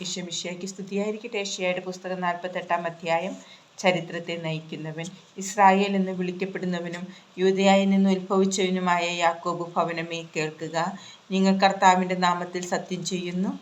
ഈശോമിശിയാക്കി സ്തുതിയായിരിക്കട്ടെ. ഏഷ്യയുടെ പുസ്തകം നാൽപ്പത്തെട്ടാം അധ്യായം. ചരിത്രത്തെ നയിക്കുന്നവൻ ഇസ്രായേൽ എന്ന് വിളിക്കപ്പെടുന്നവനും യൂതയായി നിന്ന് ഉത്ഭവിച്ചവനുമായ യാക്കോബ് ഭവനമേ കേൾക്കുക. നിങ്ങൾ കർത്താവിന്റെ നാമത്തിൽ സത്യം ചെയ്യുന്നു.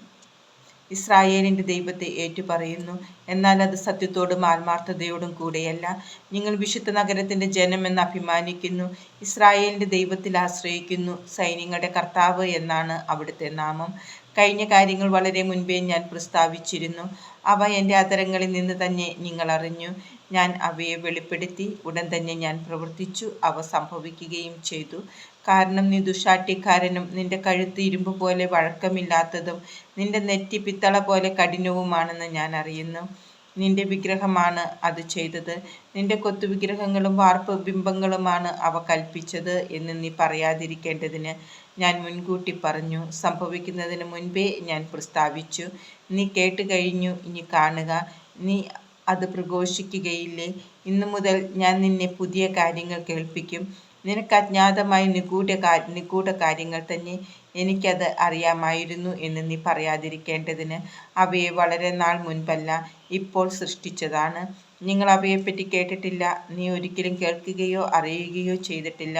ഇസ്രായേലിന്റെ ദൈവത്തെ ഏറ്റുപറയുന്നു. എന്നാൽ അത് സത്യത്തോടും ആത്മാർത്ഥതയോടും കൂടെയല്ല. നിങ്ങൾ വിശുദ്ധ നഗരത്തിന്റെ ജനമെന്ന് അഭിമാനിക്കുന്നു. ഇസ്രായേലിന്റെ ദൈവത്തിൽ ആശ്രയിക്കുന്നു. സൈന്യങ്ങളുടെ കർത്താവ് എന്നാണ് അവിടുത്തെ നാമം. കഴിഞ്ഞ കാര്യങ്ങൾ വളരെ മുൻപേ ഞാൻ പ്രസ്താവിച്ചിരുന്നു. അവ എന്റെ അതരങ്ങളിൽ നിന്ന് തന്നെ നിങ്ങൾ അറിഞ്ഞു. ഞാൻ അവയെ വെളിപ്പെടുത്തി. ഉടൻ തന്നെ ഞാൻ പ്രവർത്തിച്ചു. അവ സംഭവിക്കുകയും ചെയ്തു. കാരണം നീ ദുഷാട്ടിക്കാരനും നിന്റെ കഴുത്ത് ഇരുമ്പ് പോലെ വഴക്കമില്ലാത്തതും നിന്റെ നെറ്റി പിത്തള പോലെ കഠിനവുമാണെന്ന് ഞാൻ അറിയുന്നു. നിന്റെ വിഗ്രഹമാണ് അത് ചെയ്തത്. നിന്റെ കൊത്തു വിഗ്രഹങ്ങളും വാർപ്പ് ബിംബങ്ങളുമാണ് അവ കൽപ്പിച്ചത് എന്ന് നീ പറയാതിരിക്കേണ്ടതിന് ഞാൻ മുൻകൂട്ടി പറഞ്ഞു. സംഭവിക്കുന്നതിന് മുൻപേ ഞാൻ പ്രസ്താവിച്ചു. നീ കേട്ട് കഴിഞ്ഞു. ഇനി കാണുക. നീ അത് പ്രഘോഷിക്കുകയില്ലേ? ഇന്നു മുതൽ ഞാൻ നിന്നെ പുതിയ കാര്യങ്ങൾ കേൾപ്പിക്കും. നിനക്ക് അജ്ഞാതമായ നിഗൂഢ നിഗൂഢ കാര്യങ്ങൾ തന്നെ എനിക്കത് അറിയാമായിരുന്നു എന്ന് നീ പറയാതിരിക്കേണ്ടതിന് അവയെ വളരെ നാൾ മുൻപല്ല ഇപ്പോൾ സൃഷ്ടിച്ചതാണ്. നിങ്ങൾ അവയെപ്പറ്റി കേട്ടിട്ടില്ല. നീ ഒരിക്കലും കേൾക്കുകയോ അറിയുകയോ ചെയ്തിട്ടില്ല.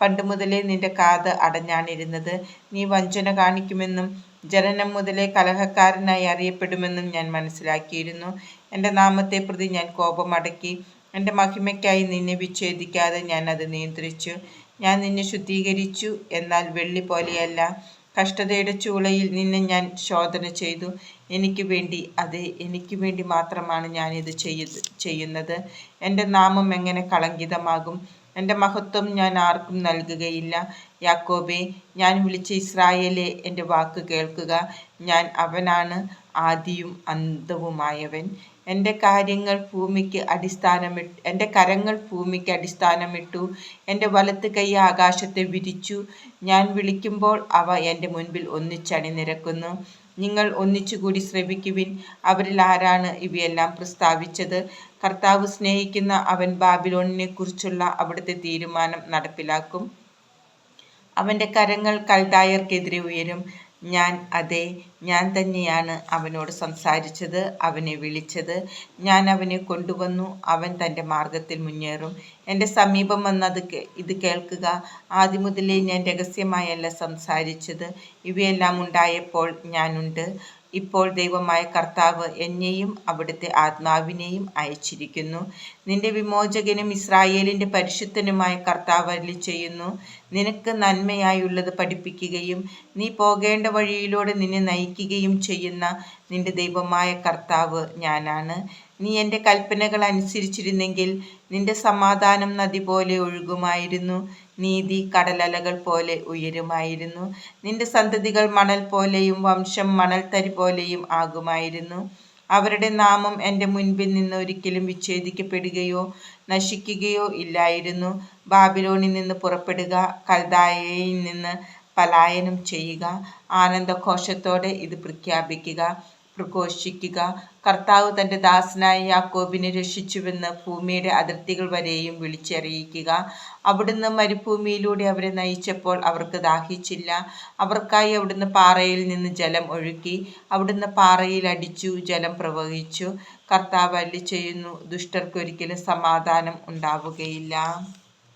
പണ്ട് മുതലേ നിന്റെ കാത് അടഞ്ഞാണിരുന്നത്. നീ വഞ്ചന കാണിക്കുമെന്നും ജനനം മുതലേ കലഹക്കാരനായി അറിയപ്പെടുമെന്നും ഞാൻ മനസ്സിലാക്കിയിരുന്നു. എന്റെ നാമത്തെ പ്രതി ഞാൻ കോപമടക്കി. എന്റെ മഹിമയ്ക്കായി നിന്നെ വിച്ഛേദിക്കാതെ ഞാൻ അത് നിയന്ത്രിച്ചു. ഞാൻ നിന്നെ ശുദ്ധീകരിച്ചു. എന്നാൽ വെള്ളി പോലെയല്ല. കഷ്ടതയുടെ ചൂളയിൽ നിന്നെ ഞാൻ ശോധന ചെയ്തു. എനിക്ക് വേണ്ടി അതെ എനിക്ക് വേണ്ടി മാത്രമാണ് ഞാനിത് ചെയ്യുന്നത്. എന്റെ നാമം എങ്ങനെ കളങ്കിതമാകും? എന്റെ മഹത്വം ഞാൻ ആർക്കും നൽകുകയില്ല. യാക്കോബെ ഞാൻ വിളിച്ച ഇസ്രായേലെ എന്റെ വാക്ക് കേൾക്കുക. ഞാൻ അവനാണ് ആദിയും അന്തവുമായവൻ എന്റെ കാര്യങ്ങൾ ഭൂമിക്ക് അടിസ്ഥാനമിട്ട് എന്റെ കരങ്ങൾ ഭൂമിക്ക് അടിസ്ഥാനമിട്ടു. എന്റെ വലത്ത് കൈ ആകാശത്തെ വിരിച്ചു. ഞാൻ വിളിക്കുമ്പോൾ അവ എന്റെ മുൻപിൽ ഒന്നിച്ചണിനിരക്കുന്നു നിങ്ങൾ ഒന്നിച്ചുകൂടി ശ്രമിക്കുവിൻ. അവരിൽ ആരാണ് ഇവയെല്ലാം പ്രസ്താവിച്ചത്? കർത്താവ് സ്നേഹിക്കുന്ന അവൻ ബാബിലോണിനെ കുറിച്ചുള്ള അവിടുത്തെ തീരുമാനം നടപ്പിലാക്കും. അവന്റെ കരങ്ങൾ കൽദായർക്കെതിരെ ഉയരും. ഞാൻ അതെ ഞാൻ തന്നെയാണ് അവനോട് സംസാരിച്ചത് അവനെ വിളിച്ചത്. ഞാൻ അവനെ കൊണ്ടുവന്നു അവൻ തന്റെ മാർഗത്തിൽ മുന്നേറും. എന്റെ സമീപം വന്നത് ഇത് കേൾക്കുക. ആദ്യം മുതലേ ഞാൻ രഹസ്യമായല്ല സംസാരിച്ചത്. ഇവയെല്ലാം ഉണ്ടായപ്പോൾ ഞാനുണ്ട്. ഇപ്പോൾ ദൈവമായ കർത്താവ് എന്നെയും അവിടുത്തെ ആത്മാവിനെയും അയച്ചിരിക്കുന്നു. നിന്റെ വിമോചകനും ഇസ്രായേലിന്റെ പരിശുദ്ധനുമായ കർത്താവ് അല്ലി ചെയ്യുന്നു. നിനക്ക് നന്മയായുള്ളത് പഠിപ്പിക്കുകയും നീ പോകേണ്ട വഴിയിലൂടെ നിന്നെ നയിക്കുകയും ചെയ്യുന്ന നിന്റെ ദൈവമായ കർത്താവ് ഞാനാണ്. നീ എന്റെ കൽപ്പനകൾ അനുസരിച്ചിരുന്നെങ്കിൽ നിന്റെ സമാധാനം നദി പോലെ ഒഴുകുമായിരുന്നു. നീതി കടലലകൾ പോലെ ഉയരുമായിരുന്നു. നിന്റെ സന്തതികൾ മണൽ പോലെയും വംശം മണൽത്തരി പോലെയും ആകുമായിരുന്നു. അവരുടെ നാമം എന്റെ മുൻപിൽ നിന്ന് ഒരിക്കലും വിച്ഛേദിക്കപ്പെടുകയോ നശിക്കുകയോ ഇല്ലായിരുന്നു. ബാബിലോണിൽ നിന്ന് പുറപ്പെടുക കൽദായയിൽ നിന്ന് പലായനം ചെയ്യുക ആനന്ദഘോഷത്തോടെ ഇത് പ്രഖ്യാപിക്കുക. പ്രഘോഷിക്കുക. കർത്താവ് തന്റെ ദാസനായ യാക്കോബിനെ രക്ഷിച്ചുവെന്ന് ഭൂമിയുടെ അതിർത്തികൾ വരെയും വിളിച്ചറിയിക്കുക. അവിടുന്ന് മരുഭൂമിയിലൂടെ അവരെ നയിച്ചപ്പോൾ അവർക്ക് ദാഹിച്ചില്ല. അവർക്കായി അവിടുന്ന് പാറയിൽ നിന്ന് ജലം ഒഴുക്കി അവിടുന്ന് പാറയിൽ അടിച്ചു ജലം പ്രവഹിച്ചു. കർത്താവ് അല്ലി ചെയ്യുന്നു ദുഷ്ടർക്കൊരിക്കലും സമാധാനം ഉണ്ടാവുകയില്ല.